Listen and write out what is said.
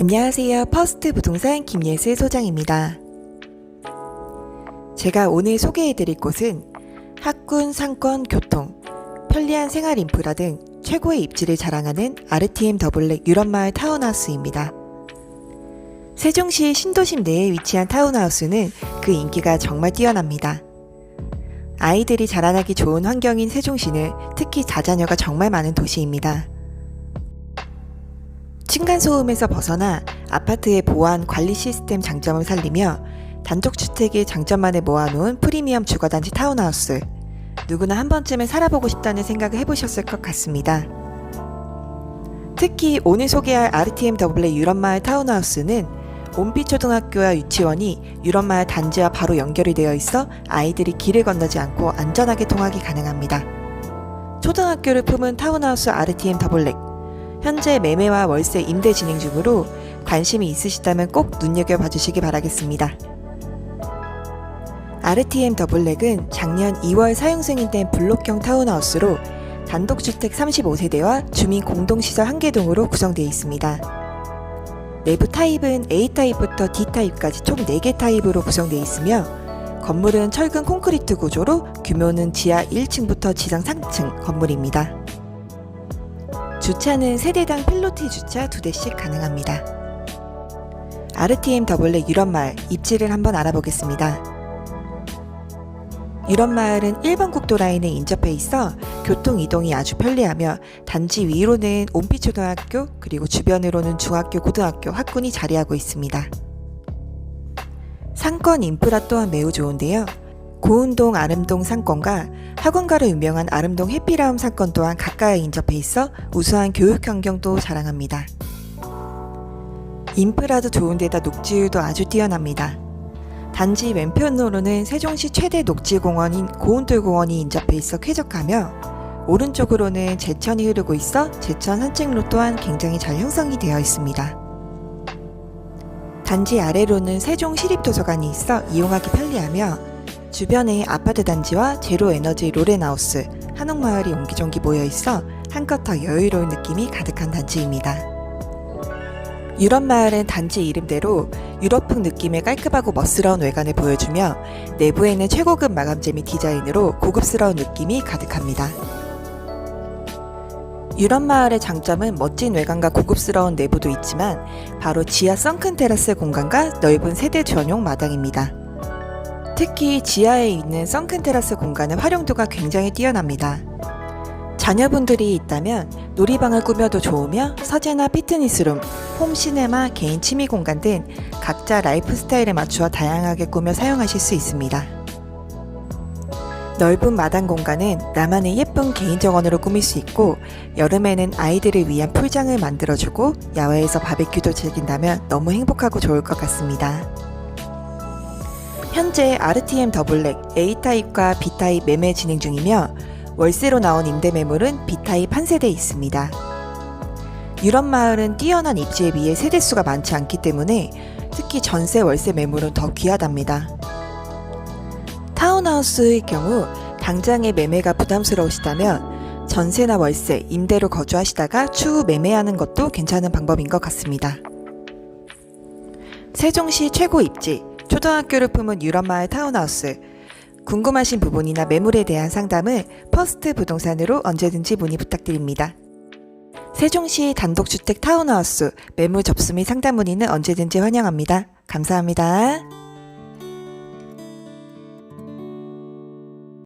안녕하세요. 퍼스트 부동산 김예슬 소장입니다. 제가 오늘 소개해드릴 곳은 학군, 상권, 교통, 편리한 생활 인프라 등 최고의 입지를 자랑하는 RTM 더블랙 유럽마을 타운하우스입니다. 세종시 신도심 내에 위치한 타운하우스는 그 인기가 정말 뛰어납니다. 아이들이 자라나기 좋은 환경인 세종시는 특히 자자녀가 정말 많은 도시입니다. 층간소음에서 벗어나 아파트의 보안 관리 시스템 장점을 살리며 단독주택의 장점만을 모아놓은 프리미엄 주거단지 타운하우스. 누구나 한 번쯤은 살아보고 싶다는 생각을 해보셨을 것 같습니다. 특히 오늘 소개할 RTM 더블의 유럽마을 타운하우스는 온빛초등학교와 유치원이 유럽마을 단지와 바로 연결이 되어 있어 아이들이 길을 건너지 않고 안전하게 통학이 가능합니다. 초등학교를 품은 타운하우스 RTM 더블랙. 현재 매매와 월세 임대 진행 중으로 관심이 있으시다면 꼭 눈여겨봐 주시기 바라겠습니다. RTM 더블랙은 작년 2월 사용 승인된 블록형 타운하우스로 단독주택 35세대와 주민 공동시설 1개 동으로 구성되어 있습니다. 내부 타입은 A타입부터 D타입까지 총 4개 타입으로 구성되어 있으며 건물은 철근 콘크리트 구조로 규모는 지하 1층부터 지상 3층 건물입니다. 주차는 세대당 필로티 주차 2대씩 가능합니다. RTM 더블랙 유럽마을 입지를 한번 알아보겠습니다. 유럽마을은 1번 국도 라인에 인접해 있어 교통 이동이 아주 편리하며 단지 위로는 온피초등학교 그리고 주변으로는 중학교, 고등학교, 학군이 자리하고 있습니다. 상권 인프라 또한 매우 좋은데요. 고운동 아름동 상권과 학원가로 유명한 아름동 해피라움 상권 또한 가까이 인접해 있어 우수한 교육 환경도 자랑합니다. 인프라도 좋은데다 녹지율도 아주 뛰어납니다. 단지 왼편으로는 세종시 최대 녹지공원인 고운돌공원이 인접해 있어 쾌적하며 오른쪽으로는 제천이 흐르고 있어 제천 산책로 또한 굉장히 잘 형성이 되어 있습니다. 단지 아래로는 세종시립도서관이 있어 이용하기 편리하며 주변에 아파트 단지와 제로 에너지 로렌하우스, 한옥마을이 옹기종기 모여 있어 한껏 더 여유로운 느낌이 가득한 단지입니다. 유럽 마을은 단지 이름대로 유럽풍 느낌의 깔끔하고 멋스러운 외관을 보여주며 내부에는 최고급 마감재 및 디자인으로 고급스러운 느낌이 가득합니다. 유럽 마을의 장점은 멋진 외관과 고급스러운 내부도 있지만 바로 지하 선큰 테라스 공간과 넓은 세대 전용 마당입니다. 특히 지하에 있는 선큰 테라스 공간의 활용도가 굉장히 뛰어납니다. 자녀분들이 있다면 놀이방을 꾸며도 좋으며 서재나 피트니스룸, 홈 시네마, 개인 취미 공간 등 각자 라이프 스타일에 맞추어 다양하게 꾸며 사용하실 수 있습니다. 넓은 마당 공간은 나만의 예쁜 개인 정원으로 꾸밀 수 있고 여름에는 아이들을 위한 풀장을 만들어주고 야외에서 바베큐도 즐긴다면 너무 행복하고 좋을 것 같습니다. 현재 RTM 더 블랙 A타입과 B타입 매매 진행 중이며 월세로 나온 임대 매물은 B타입 한 세대 있습니다. 유럽 마을은 뛰어난 입지에 비해 세대수가 많지 않기 때문에 특히 전세 월세 매물은 더 귀하답니다. 타운하우스의 경우 당장의 매매가 부담스러우시다면 전세나 월세, 임대로 거주하시다가 추후 매매하는 것도 괜찮은 방법인 것 같습니다. 세종시 최고 입지, 초등학교를 품은 유럽마을 타운하우스. 궁금하신 부분이나 매물에 대한 상담을 퍼스트 부동산으로 언제든지 문의 부탁드립니다. 세종시 단독주택 타운하우스 매물 접수 및 상담 문의는 언제든지 환영합니다. 감사합니다.